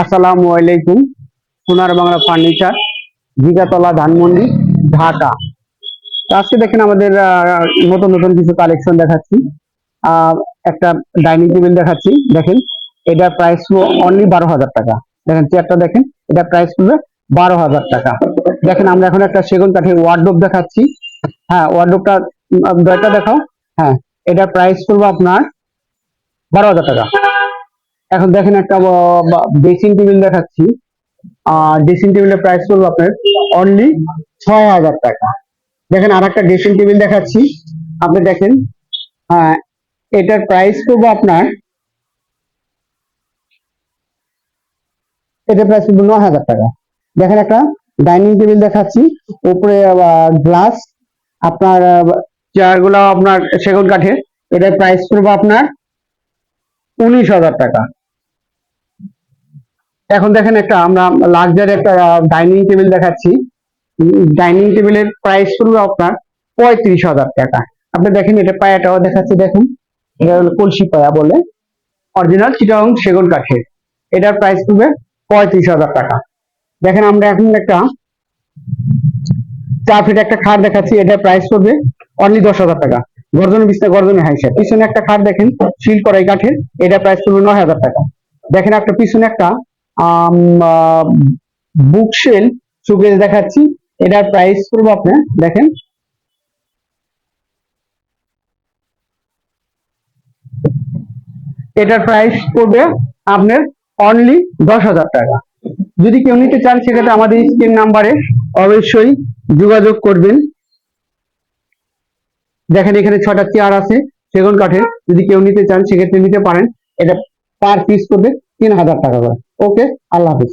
আসসালামু আলাইকুম, সোনার বাংলা ফার্নিচার, জিগাতলা ধানমন্ডি, ঢাকা। আজকে দেখেন আমাদের নতুন নতুন কিছু কালেকশন দেখাচ্ছি। একটা ডাইনিং টেবিল দেখাচ্ছি। দেখেন, এটা প্রাইস অনলি বারো হাজার টাকা। দেখেন চেয়ারটা দেখেন, এটা প্রাইস পড়বে বারো হাজার টাকা। দেখেন, আমরা এখন একটা সেগুন কাঠের ওয়ার্ডরোব দেখাচ্ছি। হ্যাঁ ওয়ার্ডরোবটা দয়টা দেখাও। হ্যাঁ এটা প্রাইস পড়বে আপনার বারো হাজার টাকা। এখন দেখেন একটা ড্রেসিং টেবিল দেখাচ্ছি। আর ড্রেসিং টেবিলের প্রাইস পড়বে আপনার অনলি ছয় হাজার টাকা। দেখেন আর একটা ড্রেসিং টেবিল দেখাচ্ছি। আপনি দেখেন হ্যাঁ এটার প্রাইস পড়বে আপনার, এটার প্রাইস পড়বে নয় হাজার টাকা। দেখেন একটা ডাইনিং টেবিল দেখাচ্ছি। উপরে গ্লাস আপনার চেয়ারগুলো আপনার সেগুন কাঠের। এটার প্রাইস পড়বে আপনার উনিশ হাজার টাকা। এখন দেখেন একটা আমরা লাক্সারি একটা ডাইনিং টেবিল দেখাচ্ছি। ডাইনিং টেবিলের প্রাইস পড়বে আপনার পঁয়ত্রিশ হাজার টাকা। আপনি দেখেন এটা পায়াটাও দেখাচ্ছি, দেখুন। এটা হলো কলসি পায়া বলে। অরিজিনাল চিটাং সেগুন কাঠের। এটার প্রাইস পড়বে পঁয়ত্রিশ হাজার টাকা। দেখেন আমরা এখন একটা চার ফিট একটা খাট দেখাচ্ছি, এটার প্রাইস পড়বে অনলি দশ হাজার টাকা। গর্জন বিস্তার গর্জনে হাইসা পিছনে একটা খাট দেখেন, শিল করাই কাঠের এটা প্রাইস পড়বে নয় হাজার টাকা। দেখেন একটা পিছনে একটা বুক সেল সুকেজ দেখাচ্ছি। এটার প্রাইস পড়বে আপনার, দেখেন। এটার প্রাইস পড়বে আপনার অনলি দশ হাজার টাকা। যদি কেউ নিতে চান, সেক্ষেত্রে আমাদের স্ক্রিন নাম্বারে অবশ্যই যোগাযোগ করবেন। দেখেন, এখানে ছটা চেয়ার আছে সেগুন কাঠের যদি কেউ নিতে চান, সেক্ষেত্রে নিতে পারেন। এটা পার পিস করবে তিন হাজার টাকা করে। ওকে আল্লাহ হাফিজ